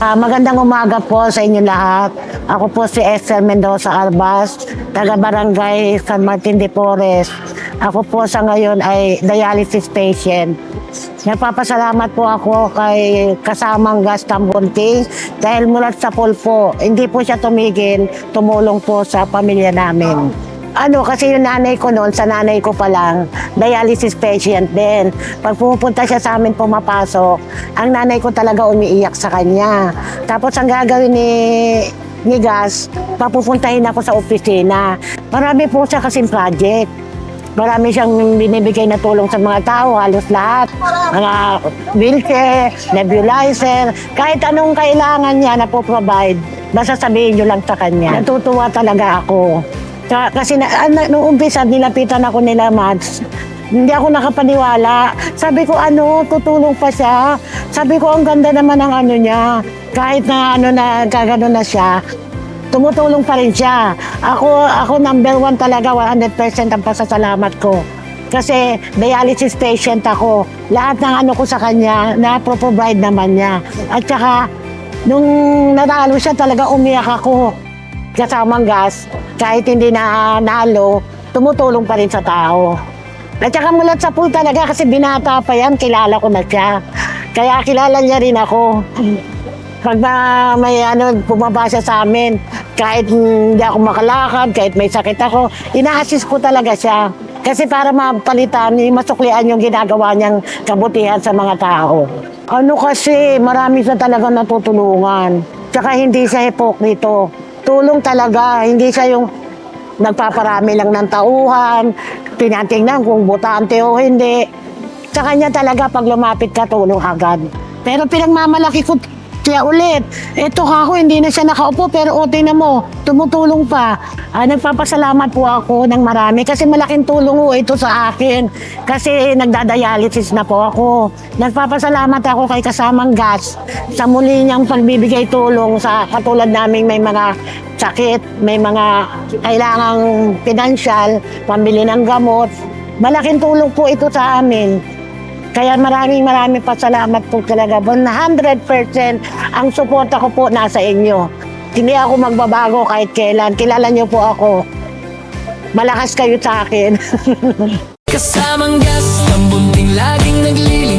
Ah, magandang umaga po sa inyo lahat. Ako po si Esther Mendoza Albas, taga Barangay San Martin de Porres. Ako po sa ngayon ay dialysis patient. Nagpapasalamat po ako kay kasamang Gas Tambunting dahil mula sa pulpo, hindi po siya tumigil, tumulong po sa pamilya namin. Ano, kasi yung nanay ko noon, sa nanay ko pa lang, dialysis patient din. Pag pumupunta siya sa amin pumapasok, ang nanay ko talaga umiiyak sa kanya. Tapos ang gagawin ni ni Gas, papupuntahin ako sa opisina. Marami po siya kasing project. Marami siyang binibigay na tulong sa mga tao, halos lahat. Mga wheelchair, nebulizer, kahit anong kailangan niya na po provide, basta sabihin niyo lang sa kanya. Natutuwa talaga ako. Ka- Kasi na, ah, na, nung umpisa, nilapitan ako nila, Mads. Hindi ako nakapaniwala. Sabi ko, ano, tutulong pa siya. Sabi ko, ang ganda naman ng ano niya. Kahit na ano na, gagano na siya, tumutulong pa rin siya. Ako, ako number one talaga, 100% ang pasasalamat ko. Kasi dialysis patient ako. Lahat ng ano ko sa kanya, na-provide naman niya. At saka, nung natalo siya talaga, umiyak ako. Kasamang gas, kahit hindi na nalo, tumutulong pa rin sa tao. At saka mulat sa pool talaga kasi binata pa yan, kilala ko na siya. Kaya kilala niya rin ako. Pag may ano, bumaba siya sa amin, kahit hindi ako makalakad, kahit may sakit ako, ina-assist ko talaga siya. Kasi para mapalitan, masuklian yung ginagawa niyang kabutihan sa mga tao. Ano kasi, marami siya talaga natutulungan. Tsaka hindi siya hipokrito. Tulong talaga, hindi siya yung nagpaparami lang ng tauhan, tinatingnan kung butante o hindi. Sa kanya talaga pag lumapit ka, tulong agad. Pero pinagmamalaki ko siya ulit. Ito ako, hindi na siya nakaupo, pero o na mo, tumutulong pa. Ah, nagpapasalamat po ako ng marami kasi malaking tulong po ito sa akin. Kasi nagdadialysis na po ako. Nagpapasalamat ako kay kasamang gas sa muli niyang pagbibigay tulong sa katulad naming may mga sakit, may mga kailangang pinansyal, pambili ng gamot. Malaking tulong po ito sa amin. Kaya maraming maraming pasalamat po talaga. 100% ang suporta ko po nasa inyo. Hindi ako magbabago kahit kailan. Kilala niyo po ako. Malakas kayo sa akin. Kasamang gas ng bunting laging naglilinis.